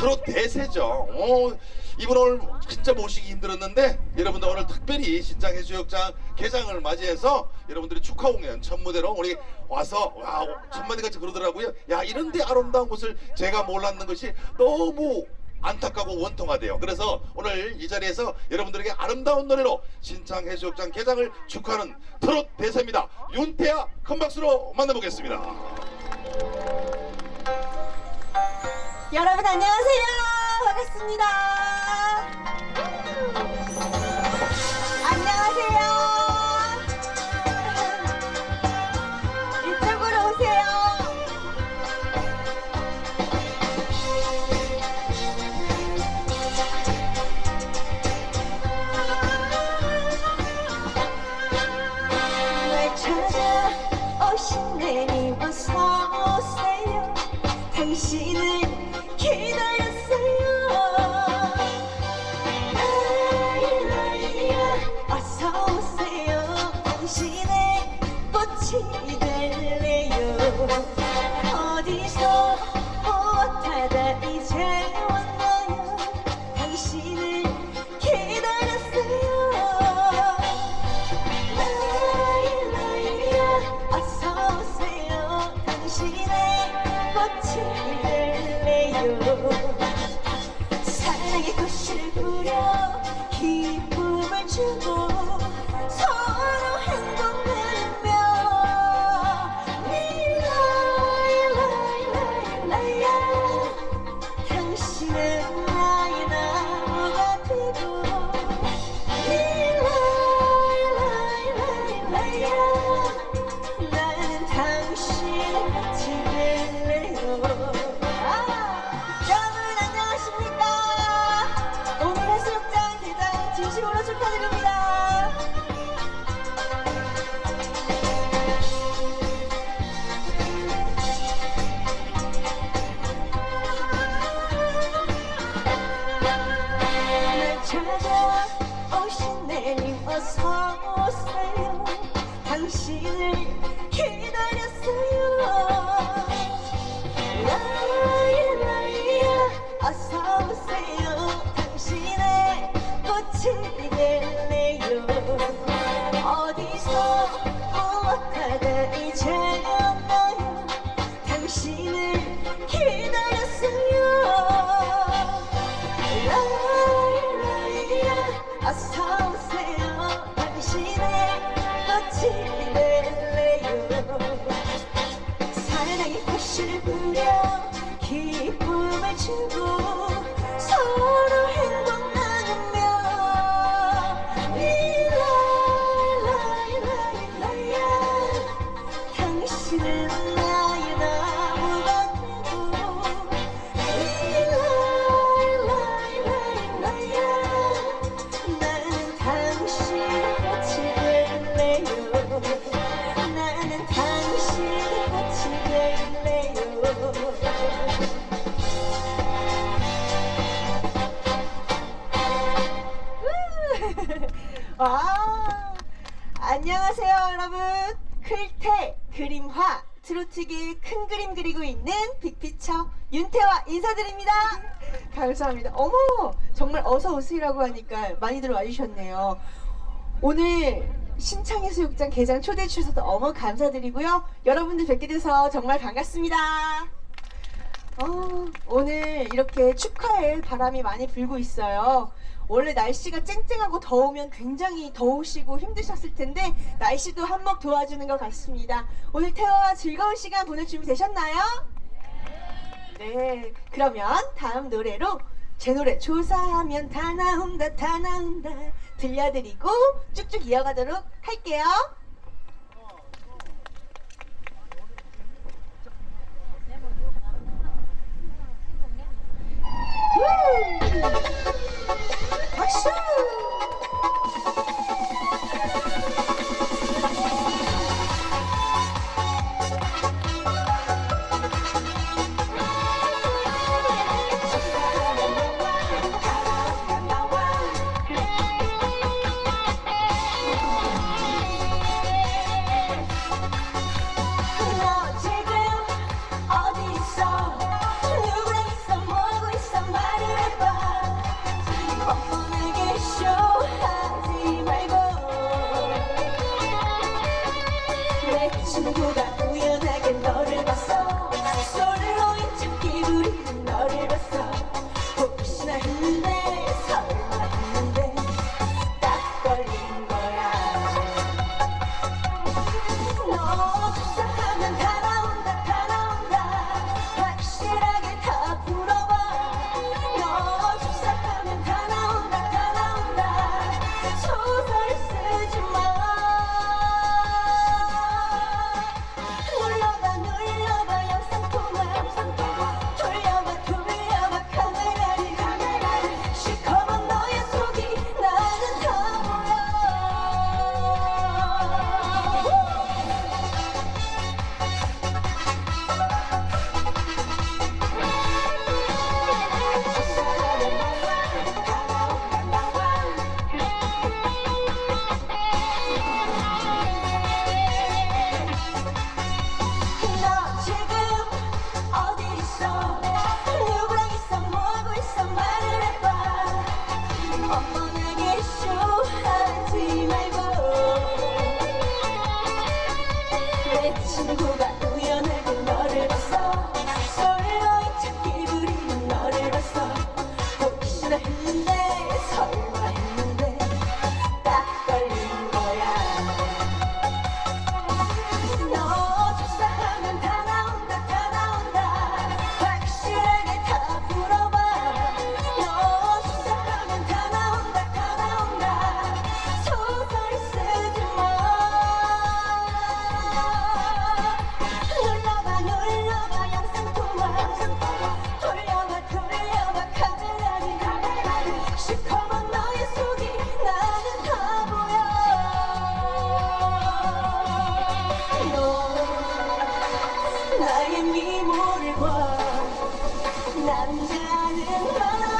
트롯 대세죠. 어, 이분 오늘 진짜 모시기 힘들었는데 여러분들 오늘 특별히 신장 해수욕장 개장을 맞이해서 여러분들이 축하 공연 첫 무대로 우리 와서 와 천만이 같이 그러더라고요. 야 이런데 아름다운 곳을 제가 몰랐는 것이 너무 안타깝고 원통하대요. 그래서 오늘 이 자리에서 여러분들에게 아름다운 노래로 신창 해수욕장 개장을 축하하는 트롯 대세입니다. 윤태아 큰 박수로 만나보겠습니다. 여러분 안녕하세요. 반갑습니다. 안녕하세요. 이쪽으로 오세요. 날 찾아 오신 내님 어서 오세요. 당신을 어디서 무엇하다 이제 왔나요? 당신을 기다렸어요. 라이라이야 어서 오세요 당신의 꽃이 될래요 기다렸어요. 라이라이야 어서 오세요. 당신의 꽃이 될래요. 어디서 무엇하다 안녕하세요 여러분. 클테 그림화 트로트계의 큰 그림 그리고 있는 빅피처 윤태와 인사드립니다. 감사합니다. 어머 정말 어서 오세요라고 하니까 많이들 와주셨네요. 오늘 신창해수욕장 개장 초대해 주셔서 너무 감사드리고요. 여러분들 뵙게 돼서 정말 반갑습니다 어, 오늘 이렇게 축하할 바람이 많이 불고 있어요. 원래 날씨가 쨍쨍하고 더우면 굉장히 더우시고 힘드셨을 텐데 날씨도 한몫 도와주는 것 같습니다. 오늘 태화와 즐거운 시간 보낼 준비 되셨나요? 네. 그러면 다음 노래로 제 노래 조사하면 다 나온다 다 나온다 들려드리고 쭉쭉 이어가도록 할게요. 박 Yeah, yeah, yeah.